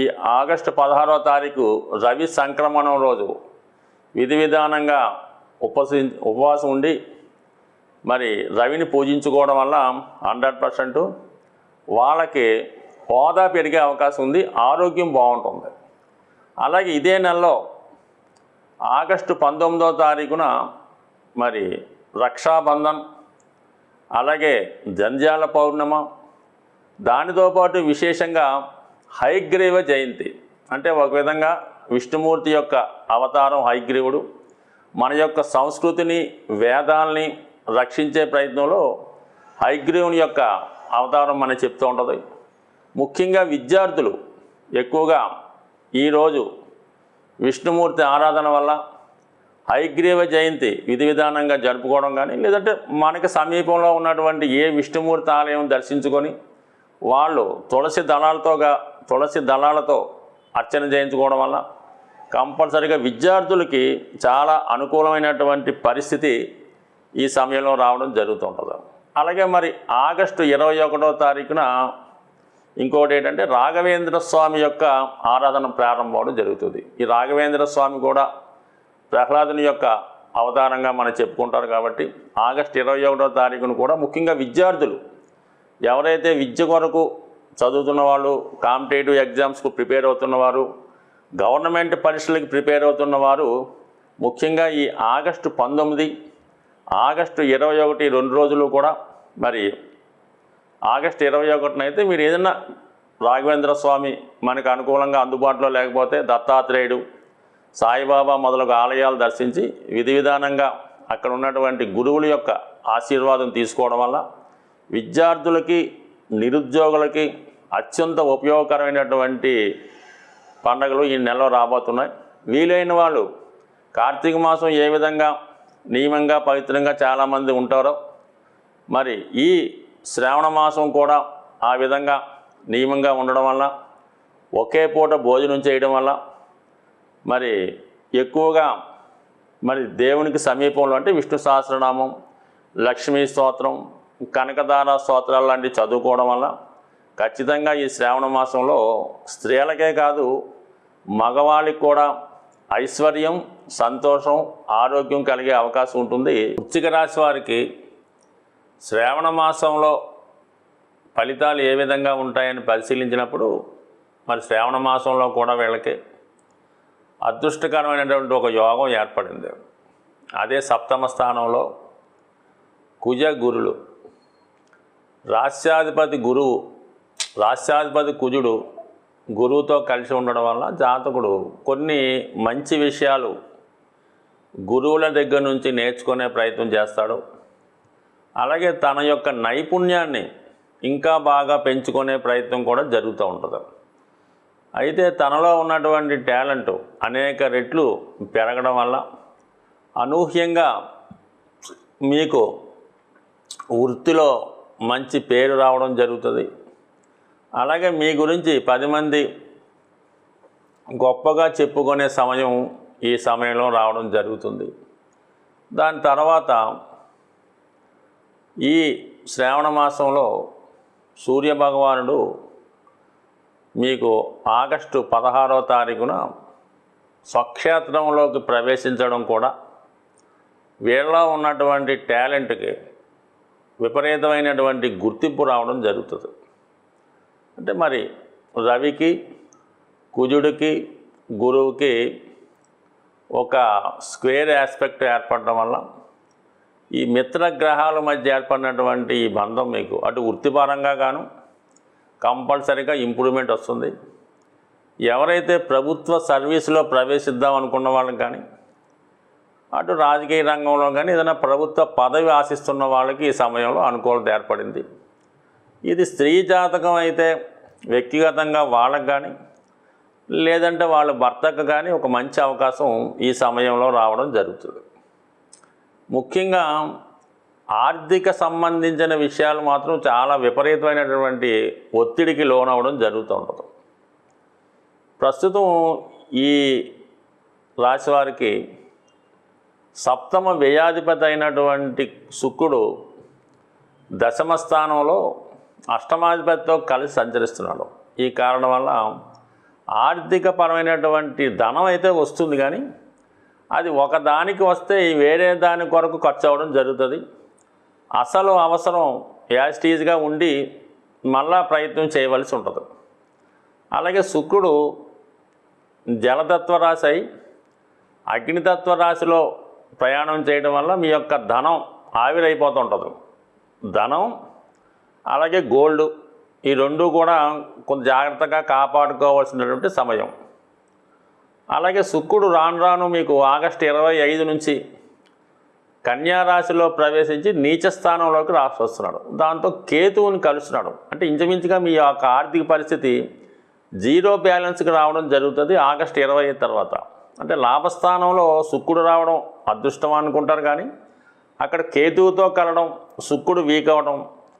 ఈ ఆగస్టు పదహారో తారీఖు రవి సంక్రమణం రోజు విధి విధానంగా ఉపసి ఉపవాసం ఉండి మరి రవిని పూజించుకోవడం వల్ల హండ్రెడ్ పర్సెంట్ వాళ్ళకి హోదా పెరిగే అవకాశం ఉంది ఆరోగ్యం బాగుంటుంది. అలాగే ఇదే నెలలో ఆగస్టు పంతొమ్మిదో తారీఖున మరి రక్షాబంధన్ అలాగే జంజాల పౌర్ణమ దానితో పాటు విశేషంగా హైగ్రీవ జయంతి. అంటే ఒక విధంగా విష్ణుమూర్తి యొక్క అవతారం హైగ్రీవుడు మన యొక్క సంస్కృతిని వేదాల్ని రక్షించే ప్రయత్నంలో హైగ్రీవుని యొక్క అవతారం మనకి చెప్తూ ఉంటుంది. ముఖ్యంగా విద్యార్థులు ఎక్కువగా ఈరోజు విష్ణుమూర్తి ఆరాధన వల్ల హైగ్రీవ జయంతి విధి విధానంగా జరుపుకోవడం కానీ లేదంటే మనకి సమీపంలో ఉన్నటువంటి ఏ విష్ణుమూర్తి ఆలయం దర్శించుకొని వాళ్ళు తులసి దళాలతోగా తులసి దళాలతో అర్చన చేయించుకోవడం వల్ల కంపల్సరిగా విద్యార్థులకి చాలా అనుకూలమైనటువంటి పరిస్థితి ఈ సమయంలో రావడం జరుగుతుంటుంది. అలాగే మరి ఆగస్టు ఇరవై ఒకటో తారీఖున ఇంకోటి ఏంటంటే రాఘవేంద్ర స్వామి యొక్క ఆరాధన ప్రారంభం అవడం జరుగుతుంది. ఈ రాఘవేంద్ర స్వామి కూడా ప్రహ్లాదుని యొక్క అవతారంగా మనం చెప్పుకుంటారు కాబట్టి ఆగస్టు ఇరవై ఒకటో తారీఖున కూడా ముఖ్యంగా విద్యార్థులు ఎవరైతే విద్య కొరకు చదువుతున్న వాళ్ళు కాంపిటేటివ్ ఎగ్జామ్స్కు ప్రిపేర్ అవుతున్నవారు గవర్నమెంట్ పరీక్షలకు ప్రిపేర్ అవుతున్న వారు ముఖ్యంగా ఈ ఆగస్టు పంతొమ్మిది ఆగస్టు ఇరవై ఒకటి రెండు రోజులు కూడా మరి ఆగస్టు ఇరవై ఒకటిన అయితే మీరు ఏదైనా రాఘవేంద్ర స్వామి మనకు అనుకూలంగా అందుబాటులో లేకపోతే దత్తాత్రేయుడు సాయిబాబా మొదలగు ఆలయాలు దర్శించి విధి విధానంగా అక్కడ ఉన్నటువంటి గురువుల యొక్క ఆశీర్వాదం తీసుకోవడం వల్ల విద్యార్థులకి నిరుద్యోగులకి అత్యంత ఉపయోగకరమైనటువంటి పండగలు ఈ నెలలో రాబోతున్నాయి. వీలైన వాళ్ళు కార్తీక మాసం ఏ విధంగా నియమంగా పవిత్రంగా చాలామంది ఉంటారో మరి ఈ శ్రావణ మాసం కూడా ఆ విధంగా నియమంగా ఉండడం వల్ల ఒకే పూట భోజనం చేయడం వల్ల మరి ఎక్కువగా మరి దేవునికి సమీపంలో అంటే విష్ణు సహస్రనామం లక్ష్మీ స్తోత్రం కనకదార స్తోత్రాలు లాంటివి చదువుకోవడం వల్ల ఖచ్చితంగా ఈ శ్రావణ మాసంలో స్త్రీలకే కాదు మగవాళ్ళకి కూడా ఐశ్వర్యం సంతోషం ఆరోగ్యం కలిగే అవకాశం ఉంటుంది. వృశ్చిక రాశి వారికి శ్రావణ మాసంలో ఫలితాలు ఏ విధంగా ఉంటాయని పరిశీలించినప్పుడు మరి శ్రావణ మాసంలో కూడా వీళ్ళకి అదృష్టకరమైనటువంటి ఒక యోగం ఏర్పడింది. అదే సప్తమ స్థానంలో కుజ గురులు రాష్ట్రాధిపతి గురువు రాష్ట్రాధిపతి కుజుడు గురువుతో కలిసి ఉండడం వల్ల జాతకుడు కొన్ని మంచి విషయాలు గురువుల దగ్గర నుంచి నేర్చుకునే ప్రయత్నం చేస్తాడు. అలాగే తన యొక్క నైపుణ్యాన్ని ఇంకా బాగా పెంచుకునే ప్రయత్నం కూడా జరుగుతూ ఉంటుంది. అయితే తనలో ఉన్నటువంటి టాలెంట్ అనేక రెట్లు పెరగడం వల్ల అనూహ్యంగా మీకు వృత్తిలో మంచి పేరు రావడం జరుగుతుంది. అలాగే మీ గురించి పది మంది గొప్పగా చెప్పుకునే సమయం ఈ సమయంలో రావడం జరుగుతుంది. దాని తర్వాత ఈ శ్రావణ మాసంలో సూర్య భగవానుడు మీకు ఆగస్టు పదహారవ తారీఖున స్వక్షేత్రంలోకి ప్రవేశించడం కూడా వీళ్ళలో ఉన్నటువంటి టాలెంట్కి విపరీతమైనటువంటి గుర్తింపు రావడం జరుగుతుంది. అంటే మరి రవికి కుజుడికి గురువుకి ఒక స్క్వేర్ ఆస్పెక్ట్ ఏర్పడడం వల్ల ఈ మిత్ర గ్రహాల మధ్య ఏర్పడినటువంటి ఈ బంధం మీకు అటు వృత్తిపరంగా గాను కంపల్సరీగా ఇంప్రూవ్మెంట్ వస్తుంది. ఎవరైతే ప్రభుత్వ సర్వీసులో ప్రవేశిద్దాం అనుకున్న వాళ్ళకి కానీ అటు రాజకీయ రంగంలో కానీ ఏదైనా ప్రభుత్వ పదవి ఆశిస్తున్న వాళ్ళకి ఈ సమయంలో అనుకూలత ఏర్పడింది. ఇది స్త్రీ జాతకం అయితే వ్యక్తిగతంగా వాళ్ళకు కానీ లేదంటే వాళ్ళ భర్తకు కానీ ఒక మంచి అవకాశం ఈ సమయంలో రావడం జరుగుతుంది. ముఖ్యంగా ఆర్థిక సంబంధించిన విషయాలు మాత్రం చాలా విపరీతమైనటువంటి ఒత్తిడికి లోనవడం జరుగుతూ ఉంటుంది. ప్రస్తుతం ఈ రాశి వారికి సప్తమ వ్యయాధిపతి అయినటువంటి శుక్రుడు దశమ స్థానంలో అష్టమాధిపతితో కలిసి సంచరిస్తున్నాడు. ఈ కారణం వల్ల ఆర్థికపరమైనటువంటి ధనం అయితే వస్తుంది కానీ అది ఒకదానికి వస్తే వేరే దాని కొరకు ఖర్చు అవ్వడం జరుగుతుంది. అసలు అవసరం యాస్టీజ్గా ఉండి మళ్ళా ప్రయత్నం చేయవలసి ఉంటుంది. అలాగే శుక్రుడు జలతత్వ రాశి అయి అగ్నితత్వ రాశిలో ప్రయాణం చేయడం వల్ల మీ యొక్క ధనం ఆవిరైపోతుంటుంది. ధనం అలాగే గోల్డ్ ఈ రెండు కూడా కొంత జాగ్రత్తగా కాపాడుకోవాల్సినటువంటి సమయం. అలాగే శుక్రుడు రాను రాను మీకు ఆగస్టు ఇరవై ఐదు నుంచి కన్యా రాశిలో ప్రవేశించి నీచ స్థానంలోకి రాసి వస్తున్నాడు దాంతో కేతువుని కలుస్తున్నాడు. అంటే ఇంచుమించుగా మీ యొక్క ఆర్థిక పరిస్థితి జీరో బ్యాలెన్స్కి రావడం జరుగుతుంది ఆగస్టు ఇరవై తర్వాత. అంటే లాభస్థానంలో శుక్రుడు రావడం అదృష్టం అనుకుంటారు కానీ అక్కడ కేతువుతో కలవడం శుక్రుడు వీక్ అవ్వడం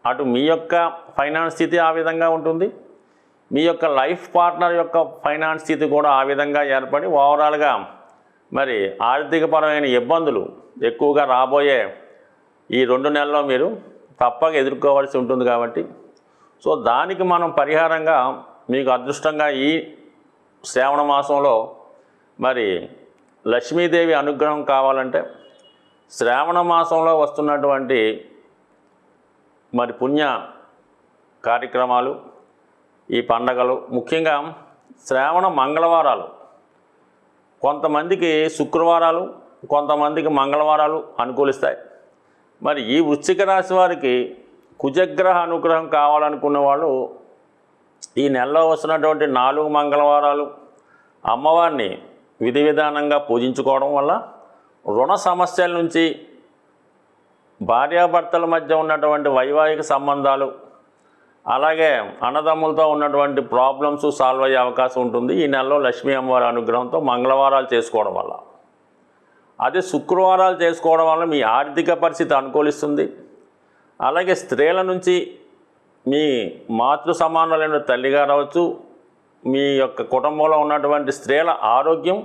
అటు మీ యొక్క ఫైనాన్స్ స్థితి ఆ విధంగా ఉంటుంది. మీ యొక్క లైఫ్ పార్ట్నర్ యొక్క ఫైనాన్స్ స్థితి కూడా ఆ విధంగా ఏర్పడి ఓవరాల్గా మరి ఆర్థికపరమైన ఇబ్బందులు ఎక్కువగా రాబోయే ఈ రెండు నెలల్లో మీరు తప్పక ఎదుర్కోవాల్సి ఉంటుంది కాబట్టి. సో దానికి మనం పరిహారంగా మీకు అదృష్టంగా ఈ శ్రావణ మాసంలో మరి లక్ష్మీదేవి అనుగ్రహం కావాలంటే శ్రావణ మాసంలో వస్తున్నటువంటి మరి పుణ్య కార్యక్రమాలు ఈ పండగలు ముఖ్యంగా శ్రావణ మంగళవారాలు. కొంతమందికి శుక్రవారాలు కొంతమందికి మంగళవారాలు అనుకూలిస్తాయి. మరి ఈ వృశ్చిక రాశి వారికి కుజగ్రహ అనుగ్రహం కావాలనుకున్న వాళ్ళు ఈ నెలలో వస్తున్నటువంటి నాలుగు మంగళవారాలు అమ్మవారిని విధి విధానంగా పూజించుకోవడం వల్ల రుణ సమస్యల నుంచి భార్యాభర్తల మధ్య ఉన్నటువంటి వైవాహిక సంబంధాలు అలాగే అన్నదమ్ములతో ఉన్నటువంటి ప్రాబ్లమ్స్ సాల్వ్ అయ్యే అవకాశం ఉంటుంది. ఈ నెలలో లక్ష్మీ అమ్మవారి అనుగ్రహంతో మంగళవారాలు చేసుకోవడం వల్ల. అదే శుక్రవారాలు చేసుకోవడం వల్ల మీ ఆర్థిక పరిస్థితి అనుకూలిస్తుంది. అలాగే స్త్రీల నుంచి మీ మాతృ సమానులైన తల్లిగారు రావచ్చు మీ యొక్క కుటుంబంలో ఉన్నటువంటి స్త్రీల ఆరోగ్యం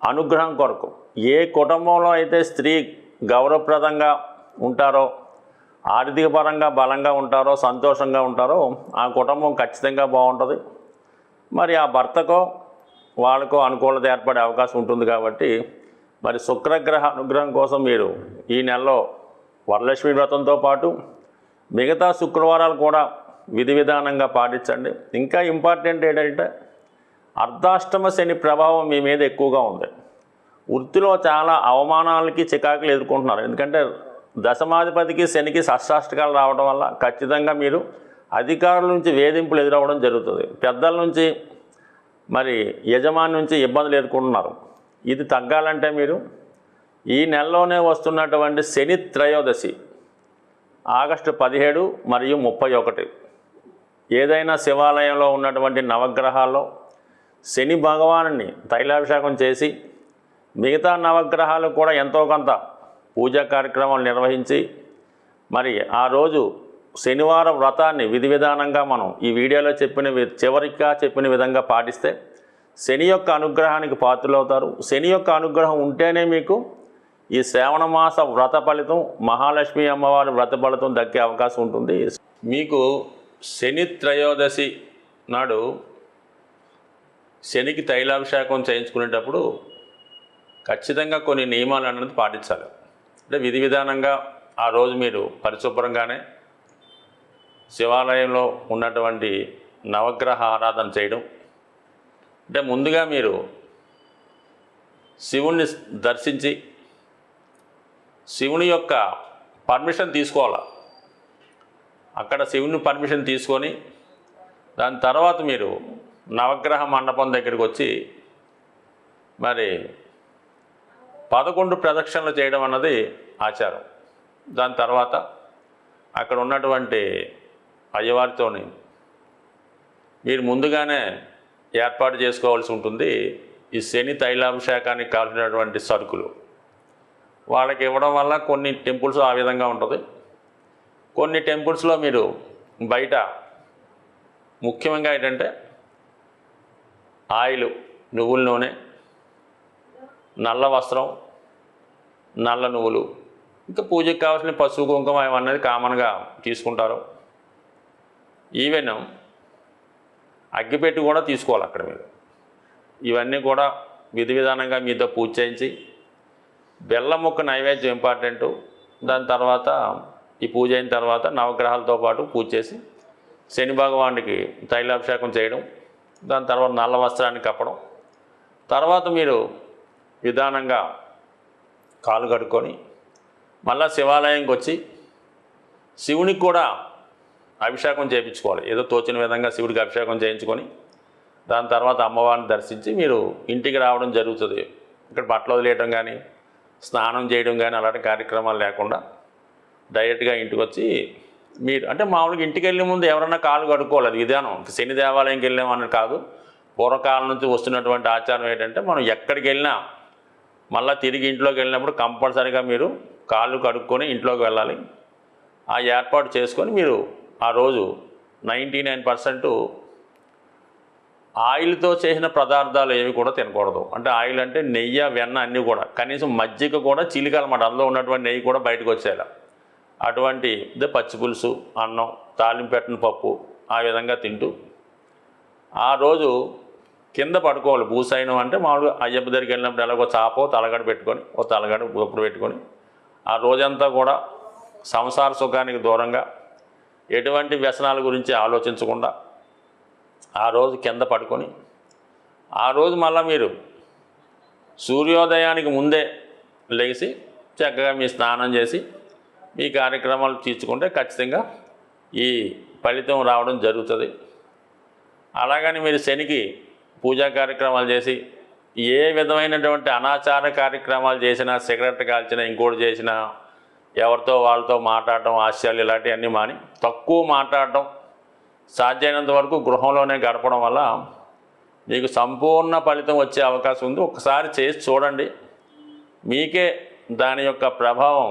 అనుగ్రహం కొరకు. ఏ కుటుంబంలో అయితే స్త్రీ గౌరవప్రదంగా ఉంటారో ఆర్థిక పరంగా బలంగా ఉంటారో సంతోషంగా ఉంటారో ఆ కుటుంబం ఖచ్చితంగా బాగుంటుంది. మరి ఆ భర్తకో వాళ్ళకో అనుకూలత ఏర్పడే అవకాశం ఉంటుంది కాబట్టి మరి శుక్రగ్రహ అనుగ్రహం కోసం మీరు ఈ నెలలో వరలక్ష్మి వ్రతంతో పాటు మిగతా శుక్రవారాలు కూడా విధి విధానంగా పాటించండి. ఇంకా ఇంపార్టెంట్ ఏంటంటే అర్ధాష్టమ శని ప్రభావం మీ మీద ఎక్కువగా ఉంది. వృత్తిలో చాలా అవమానాలకి చికాకులు ఎదుర్కొంటున్నారు. ఎందుకంటే దశమాధిపతికి శనికి షష్టాష్టకాలు రావడం వల్ల ఖచ్చితంగా మీరు అధికారుల నుంచి వేధింపులు ఎదురవ్వడం జరుగుతుంది. పెద్దల నుంచి మరి యజమాని నుంచి ఇబ్బందులు ఎదుర్కొంటున్నారు. ఇది తగ్గాలంటే మీరు ఈ నెలలోనే వస్తున్నటువంటి శని త్రయోదశి ఆగస్టు పదిహేడు మరియు ముప్పై ఒకటి. ఏదైనా శివాలయంలో ఉన్నటువంటి నవగ్రహాల్లో శని భగవానుని తైలాభిషేకం చేసి మిగతా నవగ్రహాలు కూడా ఎంతో కొంత పూజా కార్యక్రమాలు నిర్వహించి మరి ఆ రోజు శనివారం వ్రతాన్ని విధి విధానంగా మనం ఈ వీడియోలో చెప్పిన వి- చివరిగా చెప్పిన విధంగా పాటిస్తే శని యొక్క అనుగ్రహానికి పాత్రలవుతారు. శని యొక్క అనుగ్రహం ఉంటేనే మీకు ఈ శ్రావణ మాస వ్రత ఫలితం మహాలక్ష్మి అమ్మవారి వ్రత ఫలితం దక్కే అవకాశం ఉంటుంది. మీకు శని త్రయోదశి నాడు శనికి తైలాభిషేకం చేయించుకునేటప్పుడు ఖచ్చితంగా కొన్ని నియమాలు అనేది పాటించాలి. అంటే విధి విధానంగా ఆ రోజు మీరు పరిశుభ్రంగానే శివాలయంలో ఉన్నటువంటి నవగ్రహ ఆరాధన చేయడం. అంటే ముందుగా మీరు శివుణ్ణి దర్శించి శివుని యొక్క పర్మిషన్ తీసుకోవాలి? అక్కడ శివుని పర్మిషన్ తీసుకొని దాని తర్వాత మీరు నవగ్రహ మండపం దగ్గరికి వచ్చి మరి పదకొండు ప్రదక్షిణలు చేయడం అన్నది ఆచారం. దాని తర్వాత అక్కడ ఉన్నటువంటి అయ్యవారితోని మీరు ముందుగానే ఏర్పాటు చేసుకోవాల్సి ఉంటుంది. ఈ శని తైలాభిషేకానికి కావాల్సినటువంటి సరుకులు. వాళ్ళకి ఇవ్వడం వల్ల కొన్ని టెంపుల్స్ ఆ విధంగా ఉంటుంది. కొన్ని టెంపుల్స్లో మీరు బయట ముఖ్యంగా ఏంటంటే ఆయిల్ నువ్వుల నూనె నల్ల వస్త్రం నల్ల నువ్వులు. ఇంకా పూజకు కావాల్సిన పసుపు కుంకుమ ఇవన్నది కామన్గా తీసుకుంటారు. ఈవెన్ అగ్గిపెట్టి కూడా తీసుకోవాలి అక్కడ మీరు. ఇవన్నీ కూడా విధి విధానంగా మీతో పూజ చేయించి బెల్లం ముక్క నైవేద్యం ఇంపార్టెంటు. దాని తర్వాత ఈ పూజ అయిన తర్వాత నవగ్రహాలతో పాటు పూజ చేసి శని భగవానుడికి తైలాభిషేకం చేయడం దాని తర్వాత నల్ల వస్త్రాన్ని కప్పడం. తర్వాత మీరు విధానంగా కాలు కడుక్కొని మళ్ళా శివాలయంకి వచ్చి శివునికి కూడా అభిషేకం చేయించుకోవాలి. ఏదో తోచిన విధంగా శివుడికి అభిషేకం చేయించుకొని దాని తర్వాత అమ్మవారిని దర్శించి మీరు ఇంటికి రావడం జరుగుతుంది. ఇక్కడ బట్టలు వదిలేయడం కానీ స్నానం చేయడం కానీ అలాంటి కార్యక్రమాలు లేకుండా డైరెక్ట్గా ఇంటికి వచ్చి మీరు అంటే మామూలుగా ఇంటికి వెళ్ళే ముందు ఎవరన్నా కాలు కడుక్కోవాలి అది విధానం శని దేవాలయంకి వెళ్ళామని కాదు. పూర్వకాలం నుంచి వస్తున్నటువంటి ఆచారం ఏంటంటే మనం ఎక్కడికి వెళ్ళినా మళ్ళీ తిరిగి ఇంట్లోకి వెళ్ళినప్పుడు కంపల్సరీగా మీరు కాళ్ళు కడుక్కొని ఇంట్లోకి వెళ్ళాలి. ఆ ఏర్పాటు చేసుకొని మీరు ఆ రోజు నైంటీ నైన్ పర్సెంట్ ఆయిల్తో చేసిన పదార్థాలు ఏవి కూడా తినకూడదు. అంటే ఆయిల్ అంటే నెయ్యి వెన్న అన్నీ కూడా కనీసం మజ్జిగ కూడా చిలికాలన్నమాట అందులో ఉన్నటువంటి నెయ్యి కూడా బయటకు వచ్చేలా అటువంటి పచ్చి పులుసు అన్నం తాలింపెట్టిన పప్పు ఆ విధంగా తింటూ ఆ రోజు కింద పడుకోవాలి. భూసైనం అంటే మామూలుగా అయ్యప్ప దగ్గరికి వెళ్ళినప్పుడు ఎలాగో చాపో తలగడ పెట్టుకొని ఓ తలగడ గొప్పుడు పెట్టుకొని ఆ రోజంతా కూడా సంసార సుఖానికి దూరంగా ఎటువంటి వ్యసనాల గురించి ఆలోచించకుండా ఆ రోజు కింద పడుకొని ఆ రోజు మళ్ళీ మీరు సూర్యోదయానికి ముందే లేచి చక్కగా మీ స్నానం చేసి మీ కార్యక్రమాలు తీర్చుకుంటే ఖచ్చితంగా ఈ ఫలితం రావడం జరుగుతుంది. అలాగని మీరు శనికి పూజా కార్యక్రమాలు చేసి ఏ విధమైనటువంటి అనాచార కార్యక్రమాలు చేసినా సిగరెట్ కాల్చినా ఇంకోటి చేసినా ఎవరితో వాళ్ళతో మాట్లాడటం ఆశయాలు ఇలాంటివన్నీ మాని తక్కువ మాట్లాడటం సాధ్యమైనంత వరకు గృహంలోనే గడపడం వల్ల మీకు సంపూర్ణ ఫలితం వచ్చే అవకాశం ఉంది. ఒకసారి చేసి చూడండి. మీకే దాని యొక్క ప్రభావం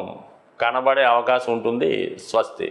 కనబడే అవకాశం ఉంటుంది స్వస్తి.